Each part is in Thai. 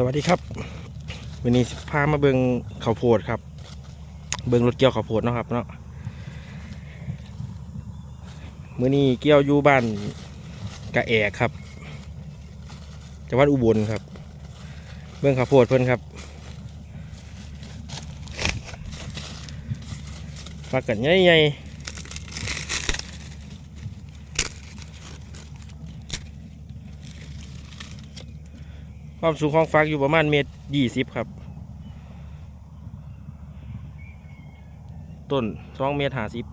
สวัสดีครับ วันนี้พามาเบิงข้าวโพดครับ เบิงรถเกี่ยวข้าวโพดเนาะครับเนาะมื้อนี้เกี่ยวอยู่บ้านกะแอกครับจังหวัดอุบลครับ เบิงข้าวโพดเพิ่อนครับฟักกันใหญ่ๆ ความสูงของฟักอยู่ประมาณเมตรยี่สิบครับ ต้นสองเมตรห้าสิบ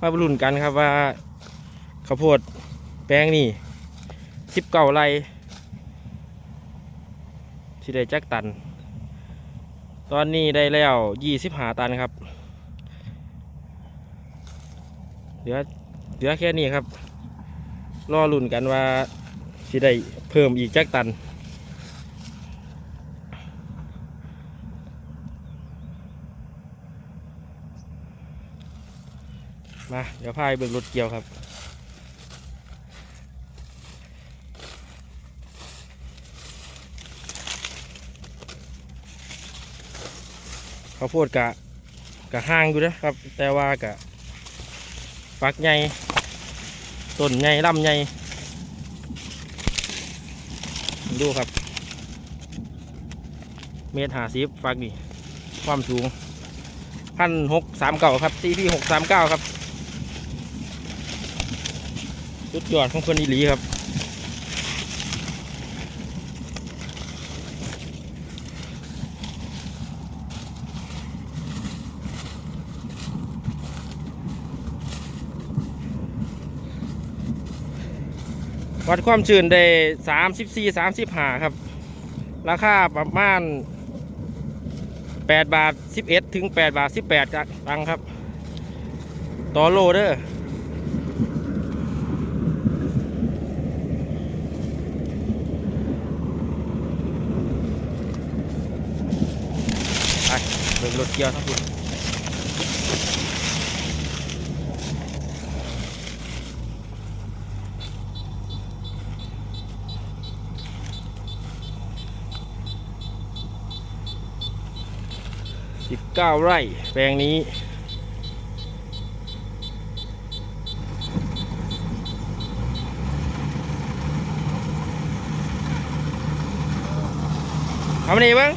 มาบรุ่นกันครับว่าข้าวโพดแป้งนี่สิบเก้าไรที่ได้จักตัน ตอนนี้ได้แล้วยี่สิบหาตันครับ เหลือเหลือแค่นี้ครับ รอลุ่นกันว่า สิได้เพิ่มอีกจักตัน มา เดี๋ยวพายเบิ่งรถเกี่ยวครับข้าวโพดกะกะห้างอยู่นะครับ แต่ว่ากะฟักใหญ่ต้นใหญ่ลำใหญ่ ดูครับ เมตรหาสิบฟักดีความสูงพันหกสามเก้าครับซีพีหกสามเก้าครับสุดยอดของคนอีหลีครับ วัดความชื้นได้สามสิบสี่สามสิบห้าครับ ราคาประมาณแปดบาทสิบเอ็ดถึงแปดบาทสิบแปดตังครับ ต่อโลเด้อไปเบิ่รถเกียร์ทั้งหมด 9 ไร่ แปลงนี้ เอามานี่เบิ้ง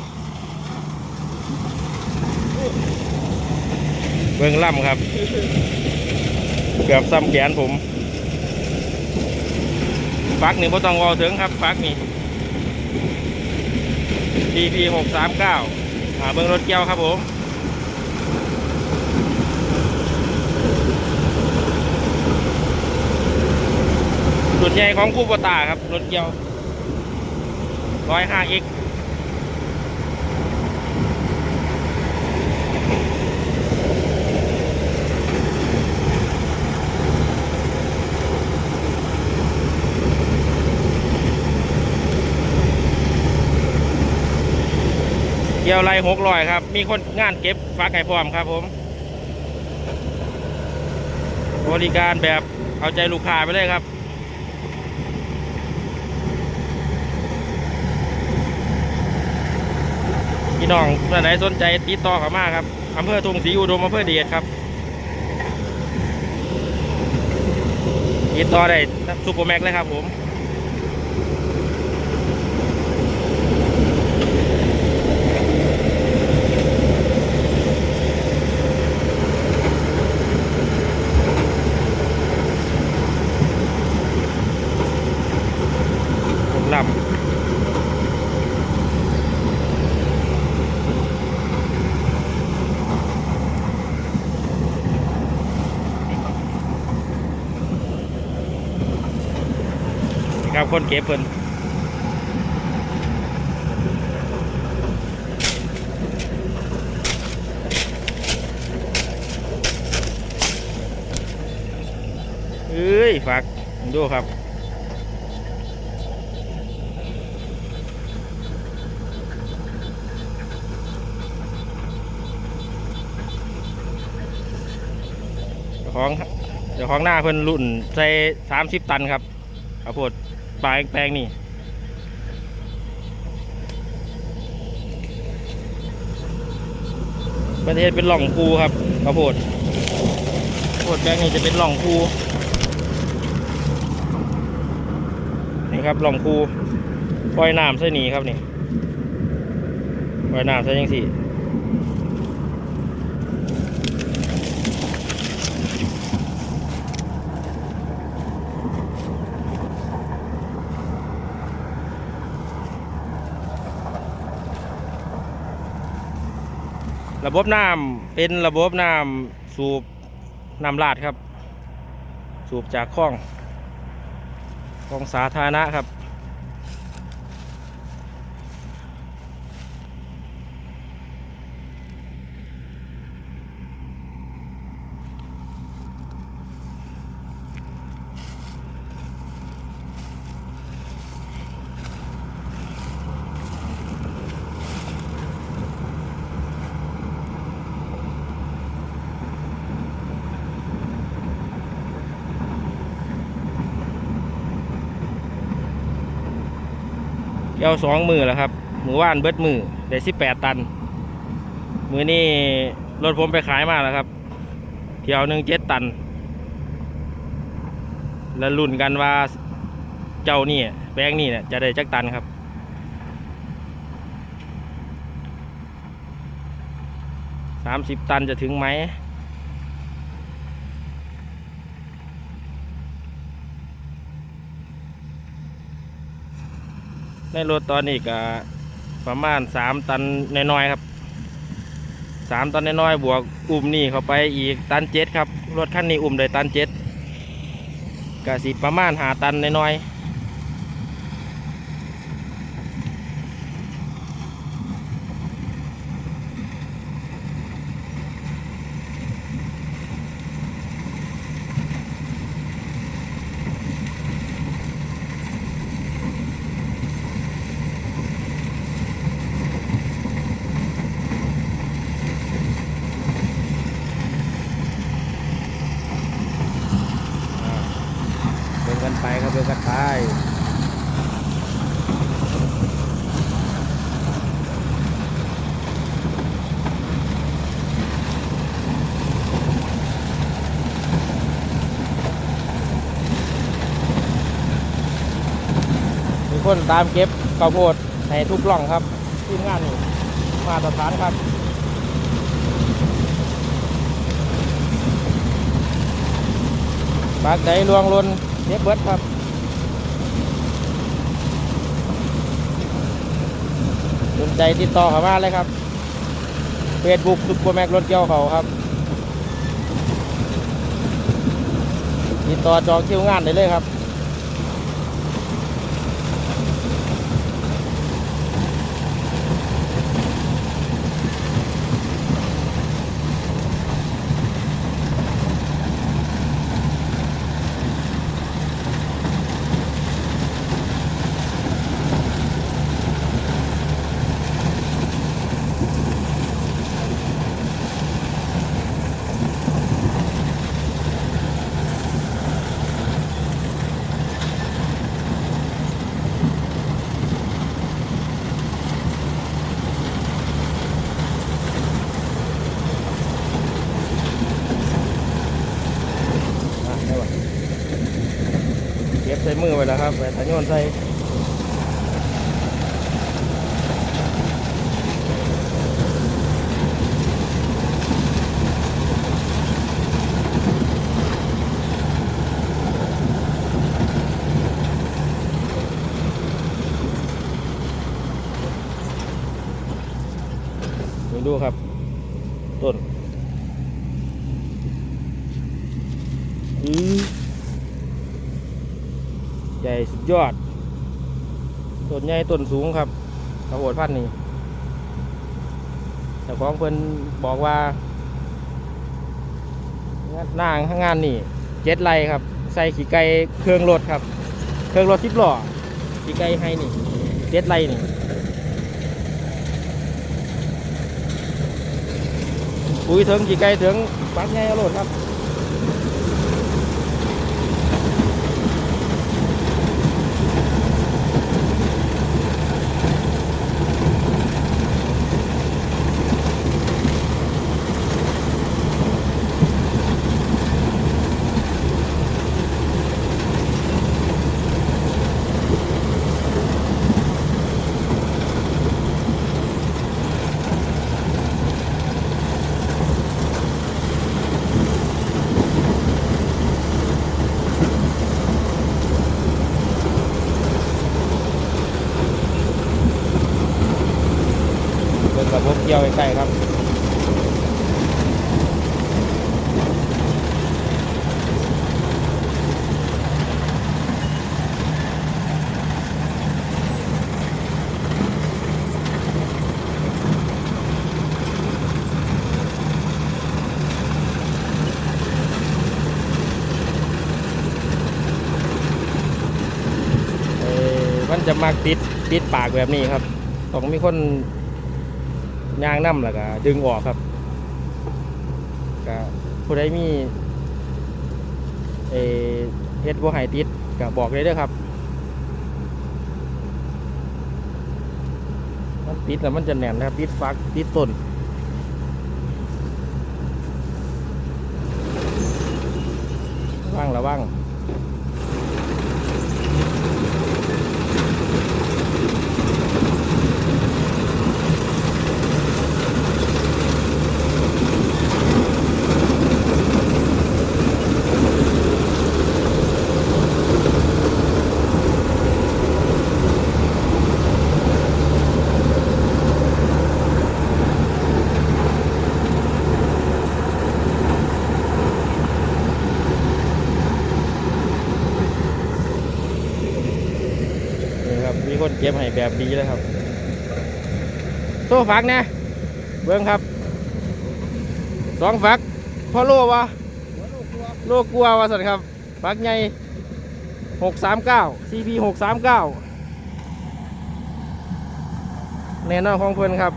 เบิ้งล่ำครับ เกือบซ้ำแขนผมฟักนี่ไม่ต้องรอถึงครับฟักนี่ PP 639หาเบิ้งรถเกี่ยวครับผม ส่นใหญ่ของคู่ปตาครับ รถเกี่ยวร้อยห้าเกเกี่ยวไรหกร้อยครับ มีคนงานเก็บฟักให้พร้อมครับผม บริการแบบเอาใจลูกค้าไปเลยครับ พี่น้องท่านไหนสนใจติดต่อเขามาครับอำเภอทุ่งศรีอุดมอำเภอเดียดครับติดต่อได้ซูเปอร์แม็กเลยครับผม ครับคนเก็บเพิ่นเอ้ยฝากดูครับเจ้าของเจ้าของหน้าเพิ่นรุ่นใส่สามสิบตันครับข้าวโพด ปลายแปลงนี่ประเทศเป็นหล่องคูครับข้าวโพดข้าวโพดแปลงนี้จะเป็นหล่องคูนี่ครับหล่องคูปล่อยน้ำใส่หนีครับนี่ปล่อยน้ำใส่ยังสี่ ระบบน้ำเป็นระบบน้ำสูบน้ำลาดครับ สูบจากคลองคลองสาธารณะครับ เกี่ยวสองมือแล้วครับมือว่านเบิดมือได้สิบแปดตัน มือนี่รถผมไปขายมาแล้วครับ เที่ยวหนึ่งเจ็ดตัน แล้วรุ่นกันว่าเจ้านี่แบงค์นี่เนี่ยจะได้จักตันครับสามสิบตันจะถึงไหม ในรถตอนนี้ก็ประมาณสามตันน้อยๆครับสามตันน้อยๆบวกอุ้มนี่เข้าไปอีกตันเจ็ดครับรถคันนี้อุ้มโดยตันเจ็ดกะสิประมาณหาตันน้อยๆอ่าเดินกันไปครับเดินกันไปมีค นตามเก็บข้าวโพดในทุกกล่องครับทีมงานมาตรฐานครับปากใดลวงลนเย็บเบิดครับสนใจติดต่อเข้ามาเลยครับเฟซบุ๊กซุปเปอร์แม็กรถเกี่ยวเขาครับ ติดต่อจองคิวงานได้เลยครับ ก็บใส่มือไว้แล้วครับไปทะโยนใส่ดูดูครับ ต้น อือใหญ่สุด ยอดต้นใหญ่ต้นสูงครับข้าวโพดพันธุ์นี้แต่ของเพิ่นบอกว่า หน้างงานนี่เจ็ดไรครับ ใส่ขี่ไก่เครื่องรถครับ เครื่องรถสิบล้อขี่ไก่ให้นี่เจ็ดไรนี่ปุ๋ยถึงขี่ไก่ถึงปักไงเอารถครับ จะมาติดติดปากแบบนี้ครับต้องมีคนยางน้ำแล้วก็ดึงออกครับก็ผู้ใดมีเอเฮ็ดบ่ให้ติดก็บอกเลยเด้อครับมันติดแล้วมันจะแน่นนะครับติดฟักติดต้นว่างระว่าง ก็บให้แบบดีเลยครับ โซ่ฝักนะ เบิ้งครับ สองฝักพ่อโลวะโลกลัววะสันครับฝักใหญ่หกสามเก้า CP หกสามเก้าแน่นอนของเพื่อนครับ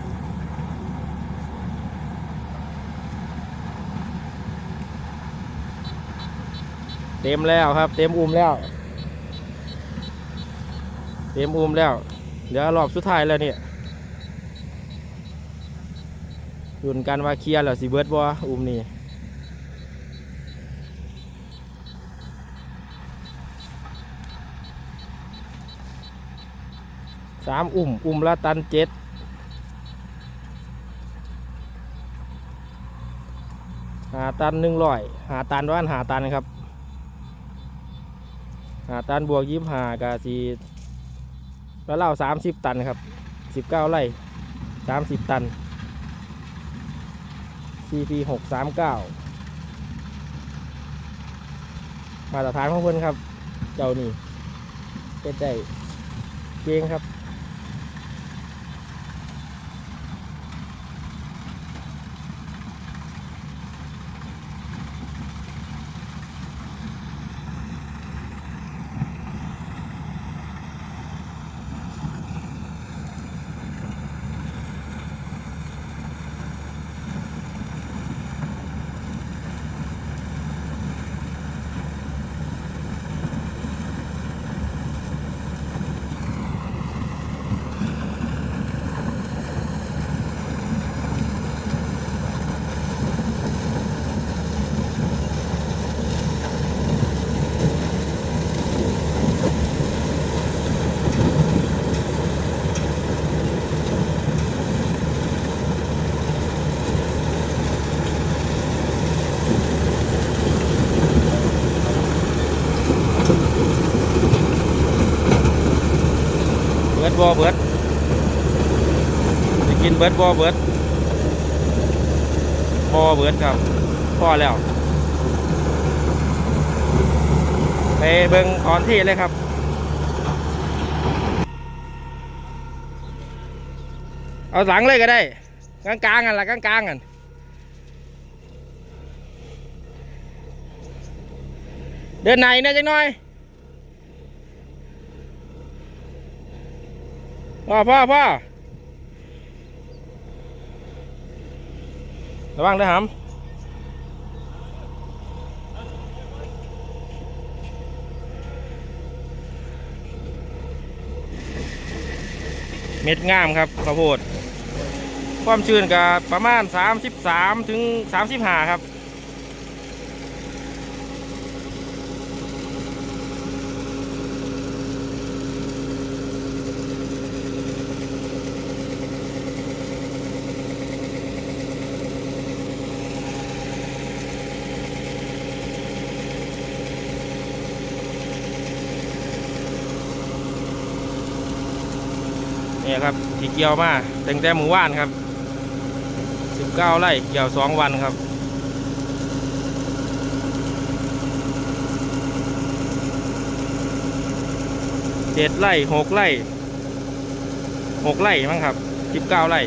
เต็มแล้วครับ เต็มอุ้มแล้ว เต็มอุ้มแล้ว เดี๋ยวรอบสุดท้ายแล้วเนี่ยยุ่นกันว่าเคลียร์แล้วสิเบิร์ดบ่อุ้มนี่สามอุ้มอุ้มละตันเจ็ดหาตันหนึ่งร้อยหาตันว่านหาตันครับ หาตันบวกยิบหากาสี แล้วเล่าสามสิบตันครับสิบเก้าไร่สามสิบตัน CP หกสามเก้ามาตรฐานของเพื่อนครับ เจ้านี่เป็นได้เก่งครับ เบิร์ดบอเบิร์ดบอเบิร์ดครับพอแล้ว ไปเบิ่งออนที่เลยครับเอาหลังเลยก็ได้กลางกลางกันละกลางกลางกันเดินไหนเนี่ยจังน่อยพ่อพ่อพ่อ ระวังด้วยหำเม็ดงามครับข้าวโพด ความชื้นก็ประมาณ 33 ถึง 35 ครับ เกี่ยวมาแต่งแต่หมู่บ้านครับเก้าไร่เกี่ยวสองวันครับเจ็ดไร่หกไร่หกไร่มั้งครับสิบเก้าไร่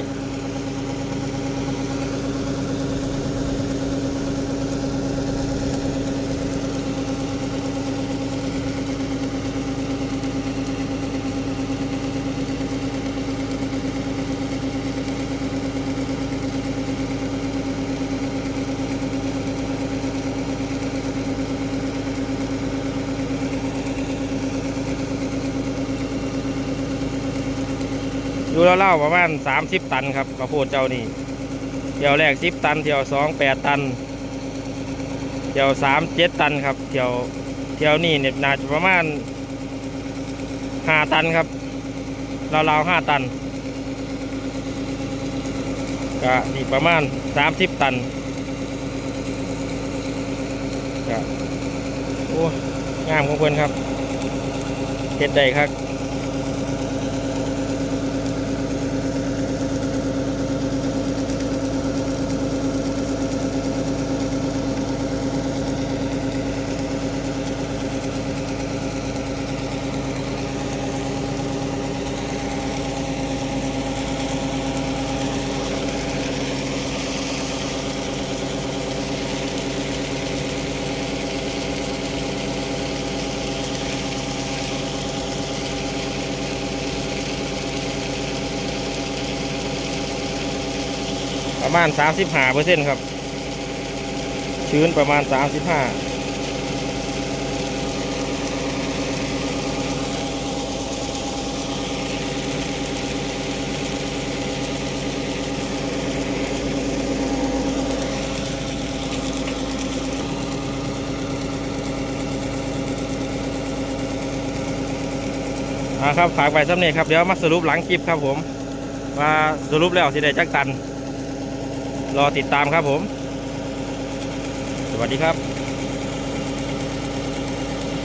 อยู่แล้วเล่าๆประมาณสามสิบตันครับข้าวโพดเจ้านี่เที่ยวแรกสิบตัน เที่ยวสองแปดตัน เที่ยวสามเจ็ดตันครับ เที่ยวเที่ยวนี่เนี่ยน่าจะประมาณห้าตันครับราวๆห้าตันก็อีกประมาณสามสิบตันก็โอ้งามของเพื่อนครับเฮ็ดได้ครับ ประมาณ35เปอร์เซ็นต์ครับ ชื้นประมาณ35อ่าครับฝากไปสำเนีครับ เดี๋ยวมาสรุปหลังคลิปครับผม ว่าสรุปแล้วสิได้จักตัน รอติดตามครับผม สวัสดีครับ